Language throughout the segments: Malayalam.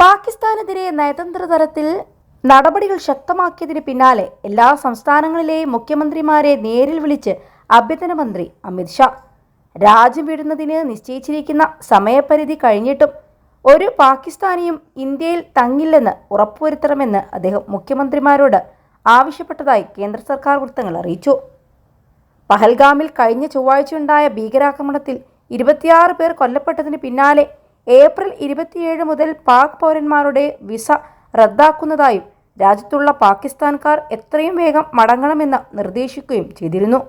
പാകിസ്ഥാനെതിരെ നയതന്ത്ര തലത്തിൽ നടപടികൾ ശക്തമാക്കിയതിന് പിന്നാലെ എല്ലാ സംസ്ഥാനങ്ങളിലെയും മുഖ്യമന്ത്രിമാരെ നേരിൽ വിളിച്ച് ആഭ്യന്തര മന്ത്രി അമിത്ഷാ രാജ്യം വിടുന്നതിന് നിശ്ചയിച്ചിരിക്കുന്ന സമയപരിധി കഴിഞ്ഞിട്ടും ഒരു പാകിസ്ഥാനിയും ഇന്ത്യയിൽ തങ്ങില്ലെന്ന് ഉറപ്പുവരുത്തണമെന്ന് അദ്ദേഹം മുഖ്യമന്ത്രിമാരോട് ആവശ്യപ്പെട്ടതായി കേന്ദ്ര സർക്കാർ വൃത്തങ്ങൾ അറിയിച്ചു. പഹൽഗാമിൽ കഴിഞ്ഞ ചൊവ്വാഴ്ചയുണ്ടായ ഭീകരാക്രമണത്തിൽ ഇരുപത്തിയാറ് പേർ കൊല്ലപ്പെട്ടതിന് പിന്നാലെ ഏപ്രിൽ ഇരുപത്തിയേഴ് മുതൽ പാക് പൗരന്മാരുടെ വിസ റദ്ദാക്കുന്നതായും രാജ്യത്തുള്ള പാകിസ്ഥാൻകാർ എത്രയും വേഗം മടങ്ങണമെന്ന് നിർദ്ദേശിക്കുകയും ചെയ്തിരുന്നു.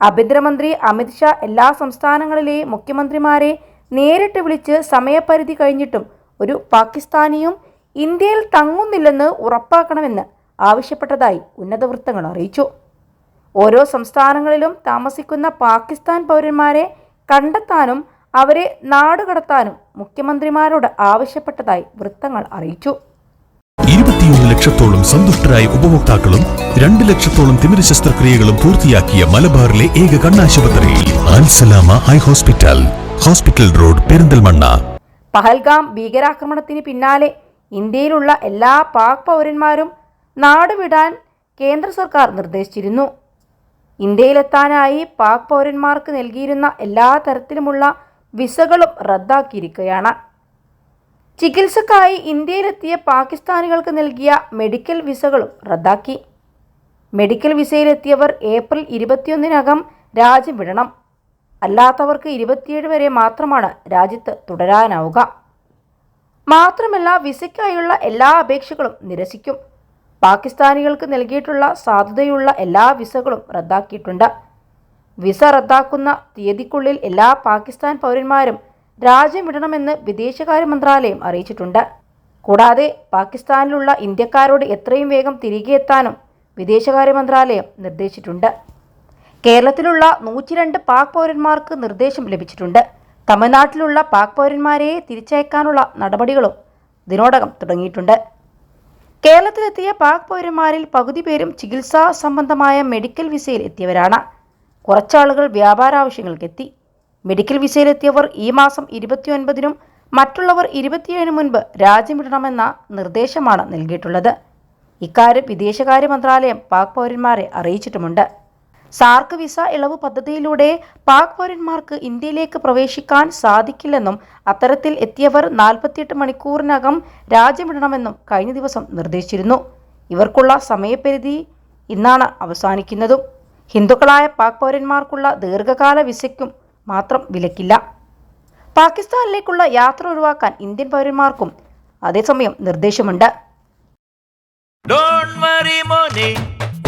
ആഭ്യന്തരമന്ത്രി അമിത്ഷാ എല്ലാ സംസ്ഥാനങ്ങളിലെയും മുഖ്യമന്ത്രിമാരെ നേരിട്ട് വിളിച്ച് സമയപരിധി കഴിഞ്ഞിട്ടും ഒരു പാകിസ്ഥാനിയും ഇന്ത്യയിൽ തങ്ങുന്നില്ലെന്ന് ഉറപ്പാക്കണമെന്ന് ആവശ്യപ്പെട്ടതായി ഉന്നത വൃത്തങ്ങൾ അറിയിച്ചു. ഓരോ സംസ്ഥാനങ്ങളിലും താമസിക്കുന്ന പാകിസ്ഥാൻ പൗരന്മാരെ കണ്ടെത്താനും അവരെ നാടുകടത്താനും മുഖ്യമന്ത്രിമാരോട് ആവശ്യപ്പെട്ടതായി വൃത്തങ്ങൾ അറിയിച്ചു. ഇരുപത്തിയൊന്ന് ലക്ഷത്തോളം സന്തുഷ്ടരായ ഉപഭോക്താക്കളും രണ്ട് ലക്ഷത്തോളം തിമിര ശസ്ത്രക്രിയകളും പൂർത്തിയാക്കിയ മലബാറിലെ ഏക കണ്ണാശുപത്രി high hospital hospital road Perinthalmanna. Pahalgam ഭീകരാക്രമണത്തിന് പിന്നാലെ ഇന്ത്യയിലുള്ള എല്ലാ പാക് പൗരന്മാരും നാടുവിടാൻ കേന്ദ്ര സർക്കാർ നിർദ്ദേശിച്ചിരുന്നു. ഇന്ത്യയിലെത്താനായി പാക് പൗരന്മാർക്ക് നൽകിയിരുന്ന എല്ലാ തരത്തിലുമുള്ള വിസകളും റദ്ദാക്കിയിരിക്കുകയാണ്. ചികിത്സക്കായി ഇന്ത്യയിലെത്തിയ പാകിസ്ഥാനികൾക്ക് നൽകിയ മെഡിക്കൽ വിസകളും റദ്ദാക്കി. മെഡിക്കൽ വിസയിലെത്തിയവർ ഏപ്രിൽ ഇരുപത്തിയൊന്നിനകം രാജ്യം വിടണം. അല്ലാത്തവർക്ക് ഇരുപത്തിയേഴ് വരെ മാത്രമാണ് രാജ്യത്ത് തുടരാനാവുക. മാത്രമല്ല വിസയ്ക്കായുള്ള എല്ലാ അപേക്ഷകളും നിരസിക്കും. പാകിസ്ഥാനികൾക്ക് നൽകിയിട്ടുള്ള സാധുതയുള്ള എല്ലാ വിസകളും റദ്ദാക്കിയിട്ടുണ്ട്. വിസ റദ്ദാക്കുന്ന തീയതിക്കുള്ളിൽ എല്ലാ പാകിസ്ഥാൻ പൗരന്മാരും രാജ്യം വിടണമെന്ന് വിദേശകാര്യ മന്ത്രാലയം അറിയിച്ചിട്ടുണ്ട്. കൂടാതെ പാകിസ്ഥാനിലുള്ള ഇന്ത്യക്കാരോട് എത്രയും വേഗം തിരികെ എത്താനും വിദേശകാര്യ മന്ത്രാലയം നിർദ്ദേശിച്ചിട്ടുണ്ട്. കേരളത്തിലുള്ള നൂറ്റിരണ്ട് പാക് പൗരന്മാർക്ക് നിർദ്ദേശം ലഭിച്ചിട്ടുണ്ട്. തമിഴ്നാട്ടിലുള്ള പാക് പൗരന്മാരെ തിരിച്ചയക്കാനുള്ള നടപടികളും ഇതിനോടകം തുടങ്ങിയിട്ടുണ്ട്. കേരളത്തിലെത്തിയ പാക് പൗരന്മാരിൽ പകുതി പേരും ചികിത്സാ സംബന്ധമായ മെഡിക്കൽ വിസയിൽ എത്തിയവരാണ്. കുറച്ചാളുകൾ വ്യാപാര വ്യാപാരാവശ്യങ്ങൾക്കെത്തി മെഡിക്കൽ വിസയിലെത്തിയവർ ഈ മാസം ഇരുപത്തിയൊൻപതിനും മറ്റുള്ളവർ ഇരുപത്തിയേഴിന് മുൻപ് രാജ്യം വിടണമെന്ന നിർദ്ദേശമാണ് നൽകിയിട്ടുള്ളത്. ഇക്കാര്യം വിദേശകാര്യ മന്ത്രാലയം പാക് പൗരന്മാരെ അറിയിച്ചിട്ടുമുണ്ട്. സാർക്ക് വിസ ഇളവ് പദ്ധതിയിലൂടെ പാക് പൗരന്മാർക്ക് ഇന്ത്യയിലേക്ക് പ്രവേശിക്കാൻ സാധിക്കില്ലെന്നും അത്തരത്തിൽ എത്തിയവർ നാൽപ്പത്തിയെട്ട് മണിക്കൂറിനകം രാജ്യം വിടണമെന്നും കഴിഞ്ഞ ദിവസം നിർദ്ദേശിച്ചിരുന്നു. ഇവർക്കുള്ള സമയപരിധി ഇന്നാണ് അവസാനിക്കുന്നതും. ഹിന്ദുക്കളായ പാക് പൗരന്മാർക്കുള്ള ദീർഘകാല വിസയ്ക്കും മാത്രം വിലക്കില്ല. പാകിസ്ഥാനിലേക്കുള്ള യാത്ര ഒഴിവാക്കാൻ ഇന്ത്യൻ പൗരന്മാർക്കും അതേസമയം നിർദ്ദേശമുണ്ട്. ഡോണ്ട് വറി മോനെ.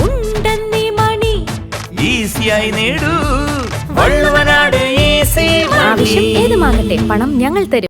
ഉണ്ടെന്നീ മണി. ഈസിയായി നേടൂ. വള്ളുവനാട് ഈസി ആവശ്യം ഏതുമാകട്ടെ പണം ഞങ്ങൾ തരും.